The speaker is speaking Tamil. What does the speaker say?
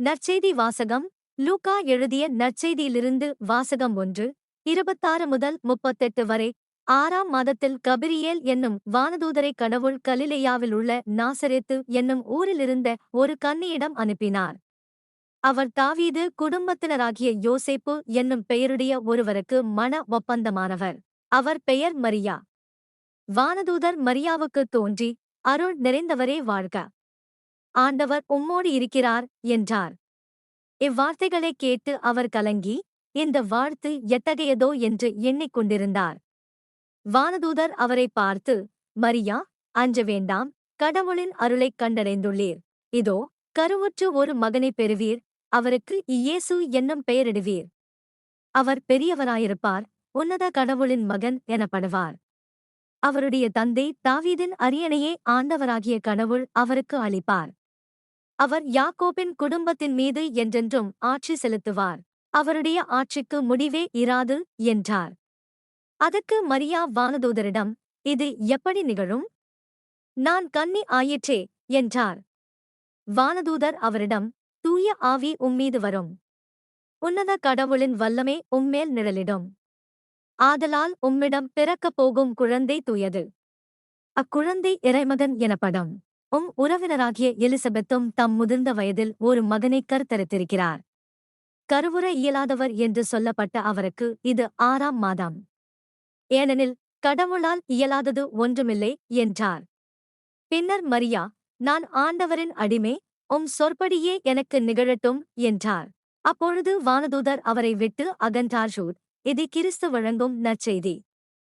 நற்செய்தி வாசகம் லூகா எழுதிய நற்செய்தியிலிருந்து வாசகம் ஒன்று இருபத்தாறு முதல் முப்பத்தெட்டு வரை ஆறாம் மாதத்தில் கபிரியேல் என்னும் வானதூதரை கடவுள் கலிலேயாவில் உள்ள நாசரேத்து என்னும் ஊரிலிருந்த ஒரு கன்னியிடம் அனுப்பினார். அவர் தாவீது குடும்பத்தினராகிய யோசேப்பு என்னும் பெயருடைய ஒருவருக்கு மன ஒப்பந்தமானவர். அவர் பெயர் மரியா. வானதூதர் மரியாவுக்கு தோன்றி அருள் நிறைந்தவரே வாழ்க. ஆண்டவர் உம்மோடு இருக்கிறார் என்றார். இவ்வார்த்தைகளைக் கேட்டு அவர் கலங்கி இந்த வாழ்த்து எத்தகையதோ என்று எண்ணிக்கொண்டிருந்தார். வானதூதர் அவரை பார்த்து மரியா அஞ்ச வேண்டாம் கடவுளின் அருளைக் கண்டடைந்துள்ளீர். இதோ கருவுற்று ஒரு மகனைப் பெறுவீர் அவருக்கு இயேசு என்னும் பெயரிடுவீர். அவர் பெரியவராயிருப்பார் உன்னத கடவுளின் மகன் எனப்படுவார். அவருடைய தந்தை தாவீதின் அரியணையே ஆண்டவராகிய கடவுள் அவருக்கு அளிப்பார். அவர் யாக்கோபின் குடும்பத்தின் மீது என்றென்றும் ஆட்சி செலுத்துவார். அவருடைய ஆட்சிக்கு முடிவே இராது என்றார். அதற்கு மரியா வானதூதரிடம் இது எப்படி நிகழும்? நான் கன்னி ஆயிற்றே என்றார். வானதூதர் அவரிடம் தூய ஆவி உம்மீது வரும். உன்னத கடவுளின் வல்லமே உம்மேல் நிழலிடும். ஆதலால் உம்மிடம் பிறக்கப் போகும் குழந்தை தூயது. அக்குழந்தை இறைமதன் எனப்படும். உம் உறவினராகிய எலிசபெத்தும் தம் முதிர்ந்த வயதில் ஒரு மகனை கருத்தரித்திருக்கிறார். கருவுற இயலாதவர் என்று சொல்லப்பட்ட அவருக்கு இது ஆறாம் மாதம். ஏனெனில் கடவுளால் இயலாதது ஒன்றுமில்லை என்றார். பின்னர் மரியா நான் ஆண்டவரின் அடிமை உம் சொற்படியே எனக்கு நிகழட்டும் என்றார். அப்பொழுது வானதூதர் அவரை விட்டு அகன்றார் இது கிறிஸ்து வழங்கும் நற்செய்தி.